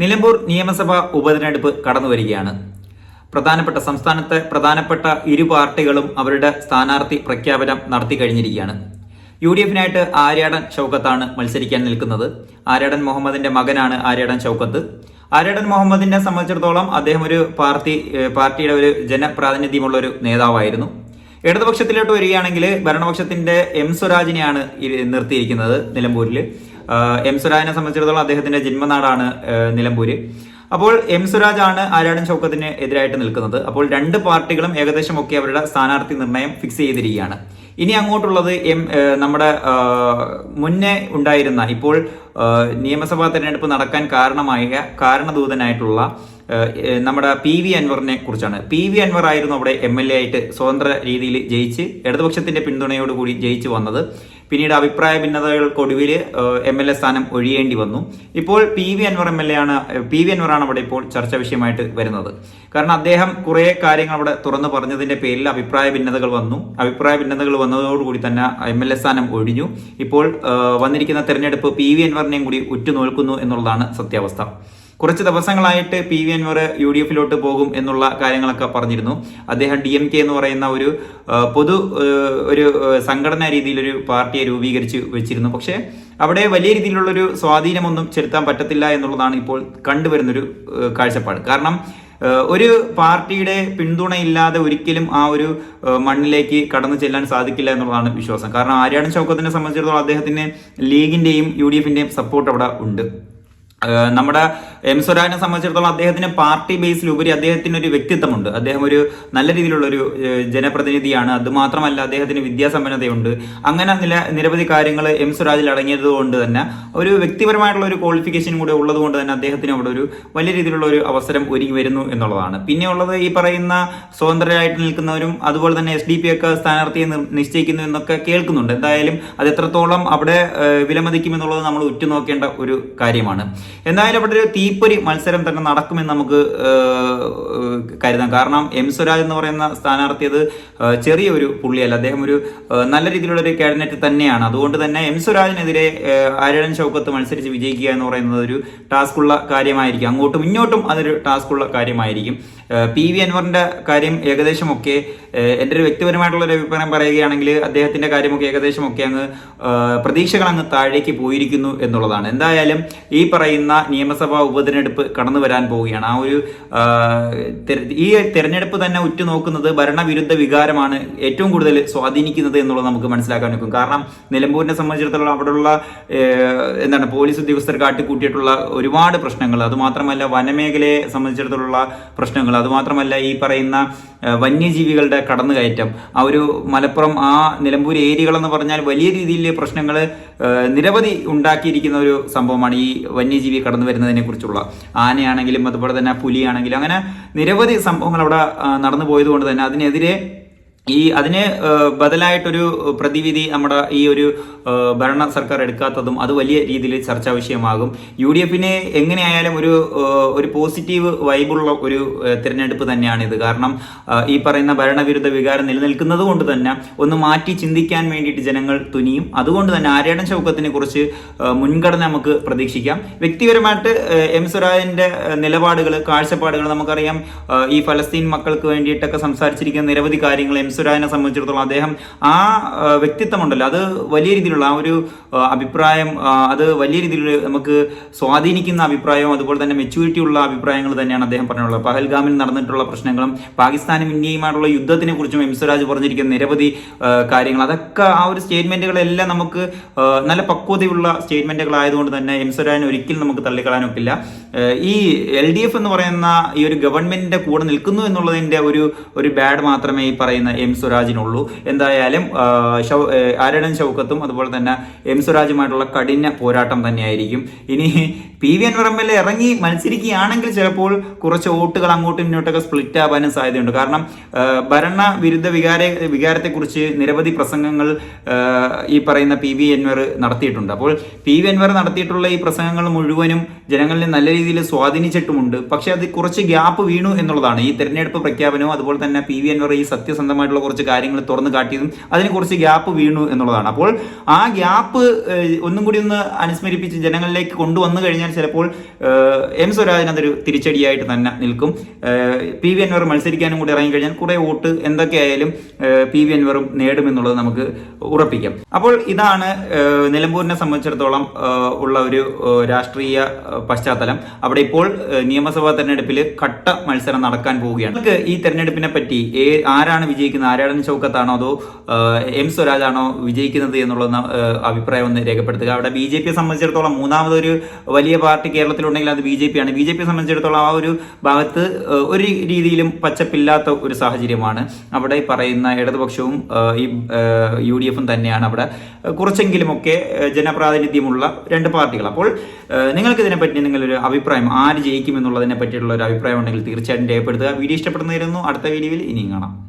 നിലമ്പൂർ നിയമസഭാ ഉപതെരഞ്ഞെടുപ്പ് കടന്നു വരികയാണ് പ്രധാനപ്പെട്ട സംസ്ഥാനത്തെ പ്രധാനപ്പെട്ട ഇരു പാർട്ടികളും അവരുടെ സ്ഥാനാർത്ഥി പ്രഖ്യാപനം നടത്തി കഴിഞ്ഞിരിക്കുകയാണ്. യു ഡി എഫിനായിട്ട് ആര്യാടൻ ഷൗക്കത്താണ് മത്സരിക്കാൻ നിൽക്കുന്നത്. ആര്യാടൻ മുഹമ്മദിന്റെ മകനാണ് ആര്യാടൻ ഷൗക്കത്ത് ആര്യാടൻ മുഹമ്മദിനെ സംബന്ധിച്ചിടത്തോളം അദ്ദേഹം ഒരു പാർട്ടി പാർട്ടിയുടെ ഒരു ജനപ്രാതിനിധ്യമുള്ള ഒരു നേതാവായിരുന്നു. ഇടതുപക്ഷത്തിലോട്ട് വരികയാണെങ്കിൽ ഭരണപക്ഷത്തിന്റെ എം സ്വരാജിനെയാണ് നിർത്തിയിരിക്കുന്നത് നിലമ്പൂരിൽ എം സുരാജിനെ സംബന്ധിച്ചിടത്തോളം അദ്ദേഹത്തിന്റെ ജന്മനാടാണ് നിലമ്പൂര്. അപ്പോൾ എം സുരാജ് ആണ് ആര്യാടൻ ചൗക്കത്തിന് എതിരായിട്ട് നിൽക്കുന്നത്. അപ്പോൾ രണ്ട് പാർട്ടികളും ഏകദേശം ഒക്കെ അവരുടെ സ്ഥാനാർത്ഥി നിർണയം ഫിക്സ് ചെയ്തിരിക്കുകയാണ്. ഇനി അങ്ങോട്ടുള്ളത് എം നമ്മുടെ മുന്നേ ഉണ്ടായിരുന്ന ഇപ്പോൾ നിയമസഭാ തെരഞ്ഞെടുപ്പ് നടക്കാൻ കാരണമായ കാരണദൂതനായിട്ടുള്ള നമ്മുടെ പി വി അൻവറിനെ കുറിച്ചാണ്. പി വി അൻവർ ആയിരുന്നു അവിടെ എം എൽ എ ആയിട്ട് സ്വതന്ത്ര രീതിയിൽ ജയിച്ച് ഇടതുപക്ഷത്തിന്റെ പിന്തുണയോടുകൂടി ജയിച്ചു വന്നത്. പിന്നീട് അഭിപ്രായ ഭിന്നതകൾക്കൊടുവിൽ എം എൽ എ സ്ഥാനം ഒഴിയേണ്ടി വന്നു. ഇപ്പോൾ P V Anvar M L A ആണ് പി വി അൻവറാണ് അവിടെ ഇപ്പോൾ ചർച്ച വിഷയമായിട്ട് വരുന്നത്. കാരണം അദ്ദേഹം കുറേ കാര്യങ്ങൾ അവിടെ തുറന്നു പറഞ്ഞതിന്റെ പേരിൽ അഭിപ്രായ ഭിന്നതകൾ വന്നു. അഭിപ്രായ ഭിന്നതകൾ വന്നതോടുകൂടി തന്നെ എം എൽ എ സ്ഥാനം ഒഴിഞ്ഞു. ഇപ്പോൾ വന്നിരിക്കുന്ന തെരഞ്ഞെടുപ്പ് പി വി അൻവറിനെയും കൂടി ഉറ്റുനോൽക്കുന്നു എന്നുള്ളതാണ് സത്യാവസ്ഥ. കുറച്ച് ദിവസങ്ങളായിട്ട് P V Anvar U D എഫിലോട്ട് പോകും എന്നുള്ള കാര്യങ്ങളൊക്കെ പറഞ്ഞിരുന്നു. അദ്ദേഹം ഡി എം കെ എന്ന് പറയുന്ന ഒരു പൊതു ഒരു സംഘടനാ രീതിയിലൊരു പാർട്ടിയെ രൂപീകരിച്ച് വെച്ചിരുന്നു. പക്ഷേ അവിടെ വലിയ രീതിയിലുള്ളൊരു സ്വാധീനമൊന്നും ചെലുത്താൻ പറ്റത്തില്ല എന്നുള്ളതാണ് ഇപ്പോൾ കണ്ടുവരുന്നൊരു കാഴ്ചപ്പാട്. കാരണം ഒരു പാർട്ടിയുടെ പിന്തുണയില്ലാതെ ഒരിക്കലും ആ ഒരു മണ്ണിലേക്ക് കടന്നു ചെല്ലാൻ സാധിക്കില്ല എന്നുള്ളതാണ് വിശ്വാസം. കാരണം ആര്യാടൻ ചൗക്കത്തിനെ സംബന്ധിച്ചിടത്തോളം അദ്ദേഹത്തിന് ലീഗിന്റെയും യു ഡി എഫിന്റെയും സപ്പോർട്ട് അവിടെ ഉണ്ട്. നമ്മുടെ എം സ്വരാജിനെ സംബന്ധിച്ചിടത്തോളം അദ്ദേഹത്തിന് പാർട്ടി ബേസിൽ ബേസിലുപരി അദ്ദേഹത്തിന് ഒരു വ്യക്തിത്വമുണ്ട്. അദ്ദേഹം ഒരു നല്ല രീതിയിലുള്ള ഒരു ജനപ്രതിനിധിയാണ്. അതുമാത്രമല്ല അദ്ദേഹത്തിന് വിദ്യാസമ്പന്നതയുണ്ട്. അങ്ങനെ നില നിരവധി കാര്യങ്ങൾ എം സ്വരാജിൽ അടങ്ങിയത് കൊണ്ട് തന്നെ ഒരു വ്യക്തിപരമായിട്ടുള്ള ഒരു ക്വാളിഫിക്കേഷൻ കൂടെ ഉള്ളത് കൊണ്ട് തന്നെ അദ്ദേഹത്തിന് അവിടെ ഒരു വലിയ രീതിയിലുള്ള ഒരു അവസരം ഒരുങ്ങി വരുന്നു എന്നുള്ളതാണ്. പിന്നെ ഉള്ളത് ഈ പറയുന്ന സ്വതന്ത്രരായിട്ട് നിൽക്കുന്നവരും അതുപോലെ തന്നെ എസ് ഡി പി ഒക്കെ സ്ഥാനാർത്ഥിയെ നിശ്ചയിക്കുന്നു എന്നൊക്കെ കേൾക്കുന്നുണ്ട്. എന്തായാലും അത് എത്രത്തോളം അവിടെ വിലമതിക്കുമെന്നുള്ളത് നമ്മൾ ഉറ്റുനോക്കേണ്ട ഒരു കാര്യമാണ്. എന്തായാലും അവിടെ ഒരു തീപ്പൊരി മത്സരം തന്നെ നടക്കുമെന്ന് നമുക്ക് കരുതാം. കാരണം എം സ്വരാജ് എന്ന് പറയുന്ന സ്ഥാനാർത്ഥി അത് ചെറിയൊരു പുള്ളിയല്ല. അദ്ദേഹം ഒരു നല്ല രീതിയിലുള്ള ഒരു കാബിനറ്റ് തന്നെയാണ്. അതുകൊണ്ട് തന്നെ എം സ്വരാജിനെതിരെ ആര്യടൻ ഷൗക്കത്ത് മത്സരിച്ച് വിജയിക്കുക എന്ന് പറയുന്നത് ഒരു ടാസ്ക് ഉള്ള കാര്യമായിരിക്കും. അങ്ങോട്ടും ഇങ്ങോട്ടും അതൊരു ടാസ്ക്കുള്ള കാര്യമായിരിക്കും. പി വി അൻവറിന്റെ കാര്യം ഏകദേശമൊക്കെ എന്റെ ഒരു വ്യക്തിപരമായിട്ടുള്ള ഒരു അഭിപ്രായം പറയുകയാണെങ്കിൽ അദ്ദേഹത്തിന്റെ കാര്യമൊക്കെ ഏകദേശമൊക്കെ അങ്ങ് പ്രതീക്ഷകൾ അങ്ങ് താഴേക്ക് പോയിരിക്കുന്നു എന്നുള്ളതാണ്. എന്തായാലും ഈ പറയുന്ന നിയമസഭാ ഉപതെരഞ്ഞെടുപ്പ് കടന്നു വരാൻ പോവുകയാണ്. ആ ഒരു ഈ തെരഞ്ഞെടുപ്പ് തന്നെ ഉറ്റുനോക്കുന്നത് ഭരണവിരുദ്ധ വികാരമാണ് ഏറ്റവും കൂടുതൽ സ്വാധീനിക്കുന്നത് എന്നുള്ളത് നമുക്ക് മനസ്സിലാക്കാൻ നിൽക്കും കാരണം നിലമ്പൂരിനെ സംബന്ധിച്ചിടത്തോളം അവിടെയുള്ള എന്താണ് പോലീസ് ഉദ്യോഗസ്ഥർ കാട്ടിക്കൂട്ടിയിട്ടുള്ള ഒരുപാട് പ്രശ്നങ്ങൾ. അതുമാത്രമല്ല വനമേഖലയെ സംബന്ധിച്ചിടത്തോളം പ്രശ്നങ്ങൾ. അതുമാത്രമല്ല ഈ പറയുന്ന വന്യജീവികളുടെ കടന്നുകയറ്റം. ആ ഒരു മലപ്പുറം ആ നിലമ്പൂർ ഏരിയകളെന്ന് പറഞ്ഞാൽ വലിയ രീതിയിൽ പ്രശ്നങ്ങൾ നിരവധി ഉണ്ടാക്കിയിരിക്കുന്ന ഒരു സംഭവമാണ് ഈ വന്യജീവി കടന്നു വരുന്നതിനെ കുറിച്ചുള്ള ആനയാണെങ്കിലും അതുപോലെ തന്നെ പുലിയാണെങ്കിലും അങ്ങനെ നിരവധി സംഭവങ്ങൾ അവിടെ നടന്നു പോയതുകൊണ്ട് തന്നെ അതിനെതിരെ ഈ അതിന് ബദലായിട്ടൊരു പ്രതിവിധി നമ്മുടെ ഈ ഒരു ഭരണ സർക്കാർ എടുക്കാത്തതും അത് വലിയ രീതിയിൽ ചർച്ചാ വിഷയമാകും. യു ഡി എഫിന് എങ്ങനെയായാലും ഒരു ഒരു പോസിറ്റീവ് വൈബുള്ള ഒരു തിരഞ്ഞെടുപ്പ് തന്നെയാണിത്. കാരണം ഈ പറയുന്ന ഭരണവിരുദ്ധ വികാരം നിലനിൽക്കുന്നത് കൊണ്ട് തന്നെ ഒന്ന് മാറ്റി ചിന്തിക്കാൻ വേണ്ടിയിട്ട് ജനങ്ങൾ തുനിയും. അതുകൊണ്ട് തന്നെ ആര്യാടൻ ചൗക്കത്തിനെ കുറിച്ച് മുൻഗണന നമുക്ക് പ്രതീക്ഷിക്കാം. വ്യക്തിപരമായിട്ട് എം സ്വരാജിന്റെ നിലപാടുകൾ കാഴ്ചപ്പാടുകൾ നമുക്കറിയാം. ഈ ഫലസ്തീൻ മക്കൾക്ക് വേണ്ടിയിട്ടൊക്കെ സംസാരിച്ചിരിക്കുന്ന നിരവധി കാര്യങ്ങൾ എം സ്വരാജിനെ സംബന്ധിച്ചിടത്തോളം അദ്ദേഹം ആ വ്യക്തിത്വമുണ്ടല്ലോ. അത് വലിയ രീതിയിലുള്ള ആ ഒരു അഭിപ്രായം അത് വലിയ രീതിയിൽ നമുക്ക് സ്വാധീനിക്കുന്ന അഭിപ്രായവും അതുപോലെ തന്നെ മെച്യൂരിറ്റി ഉള്ള അഭിപ്രായങ്ങൾ തന്നെയാണ് അദ്ദേഹം പറഞ്ഞിട്ടുള്ളത്. പഹൽഗാമിൽ നടന്നിട്ടുള്ള പ്രശ്നങ്ങളും പാകിസ്ഥാനും ഇന്ത്യയുമായിട്ടുള്ള യുദ്ധത്തിനെ കുറിച്ചും എം സ്വരാജ് പറഞ്ഞിരിക്കുന്ന നിരവധി കാര്യങ്ങൾ. അതൊക്കെ ആ ഒരു സ്റ്റേറ്റ്മെന്റുകളെല്ലാം നമുക്ക് നല്ല പക്വതയുള്ള സ്റ്റേറ്റ്മെന്റുകൾ ആയതുകൊണ്ട് തന്നെ എം സ്വരാജിനെ ഒരിക്കലും നമുക്ക് തള്ളിക്കളയാനൊക്കില്ല. ഏഹ്, ഈ എൽ ഡി എഫ് എന്ന് പറയുന്ന ഈ ഒരു ഗവൺമെന്റിന്റെ കൂടെ നിൽക്കുന്നു എന്നുള്ളതിന്റെ ഒരു ഒരു ബാഡ് മാത്രമേ ഈ പറയുന്ന എം സ്വരാജിനുള്ളൂ. എന്തായാലും ആരടൻ ഷൗക്കത്തും അതുപോലെ തന്നെ എം സ്വരാജുമായിട്ടുള്ള കഠിന പോരാട്ടം തന്നെയായിരിക്കും. ഇനി P V Anvar M L A ഇറങ്ങി മത്സരിക്കുകയാണെങ്കിൽ ചിലപ്പോൾ കുറച്ച് വോട്ടുകൾ അങ്ങോട്ടും ഇങ്ങോട്ടൊക്കെ സ്പ്ലിറ്റ് ആവാനും സാധ്യതയുണ്ട്. കാരണം ഭരണ വിരുദ്ധ വികാര വികാരത്തെക്കുറിച്ച് നിരവധി പ്രസംഗങ്ങൾ ഈ പറയുന്ന പി വി അൻവർ നടത്തിയിട്ടുണ്ട്. അപ്പോൾ പി വി അൻവർ നടത്തിയിട്ടുള്ള ഈ പ്രസംഗങ്ങൾ മുഴുവനും ജനങ്ങളിൽ നല്ല രീതിയിൽ സ്വാധീനിച്ചിട്ടുമുണ്ട്. പക്ഷേ അത് കുറച്ച് ഗ്യാപ്പ് വീണു എന്നുള്ളതാണ്. ഈ തെരഞ്ഞെടുപ്പ് പ്രഖ്യാപനവും അതുപോലെ തന്നെ പി വി അൻവർ ഈ സത്യസന്ധമായിട്ടുള്ള അങ്ങനെയുള്ള കുറച്ച് കാര്യങ്ങൾ തുറന്നു കാട്ടിയതും അതിന് കുറച്ച് ഗ്യാപ്പ് വീണു എന്നുള്ളതാണ്. അപ്പോൾ ആ ഗ്യാപ്പ് ഒന്നും കൂടി ഒന്ന് അനുസ്മരിപ്പിച്ച് ജനങ്ങളിലേക്ക് കൊണ്ടുവന്നു കഴിഞ്ഞാൽ ചിലപ്പോൾ എം സ്വരാജിന് അതൊരു തിരിച്ചടിയായിട്ട് തന്നെ നിൽക്കും. പി വി അൻവർ മത്സരിക്കാനും കൂടി ഇറങ്ങിക്കഴിഞ്ഞാൽ കുറെ വോട്ട് എന്തൊക്കെയായാലും പി വി അൻവറും നേടുമെന്നുള്ളത് നമുക്ക് ഉറപ്പിക്കാം. അപ്പോൾ ഇതാണ് നിലമ്പൂരിനെ സംബന്ധിച്ചിടത്തോളം ഉള്ള ഒരു രാഷ്ട്രീയ പശ്ചാത്തലം. അവിടെ ഇപ്പോൾ നിയമസഭാ തെരഞ്ഞെടുപ്പിൽ കട്ട മത്സരം നടക്കാൻ പോവുകയാണ്. നമുക്ക് ഈ തെരഞ്ഞെടുപ്പിനെ പറ്റി ആരാണ് വിജയിക്കുന്നത് ആരാടൻ ചൗക്കത്താണോ അതോ എം സ്വരാജാണോ വിജയിക്കുന്നത് എന്നുള്ള അഭിപ്രായം ഒന്ന് രേഖപ്പെടുത്തുക. അവിടെ ബി ജെ പിയെ സംബന്ധിച്ചിടത്തോളം മൂന്നാമതൊരു വലിയ പാർട്ടി കേരളത്തിലുണ്ടെങ്കിൽ അത് ബി ജെ പി ആണ് ബി ജെ പിയെ സംബന്ധിച്ചിടത്തോളം ആ ഒരു ഭാഗത്ത് ഒരു രീതിയിലും പച്ചപ്പില്ലാത്ത ഒരു സാഹചര്യമാണ്. അവിടെ പറയുന്ന ഇടതുപക്ഷവും ഈ യു ഡി എഫും തന്നെയാണ് അവിടെ. കുറച്ചെങ്കിലുമൊക്കെ ജനപ്രാതിനിധ്യമുള്ള രണ്ട് പാർട്ടികൾ. അപ്പോൾ നിങ്ങൾക്ക് ഇതിനെപ്പറ്റി നിങ്ങളൊരു അഭിപ്രായം ആര് ജയിക്കും എന്നുള്ളതിനെ പറ്റിയിട്ടുള്ള ഒരു അഭിപ്രായം ഉണ്ടെങ്കിൽ തീർച്ചയായിട്ടും രേഖപ്പെടുത്തുക. വീഡിയോ ഇഷ്ടപ്പെടുന്നതായിരുന്നു അടുത്ത വീഡിയോയിൽ ഇനിയും കാണാം.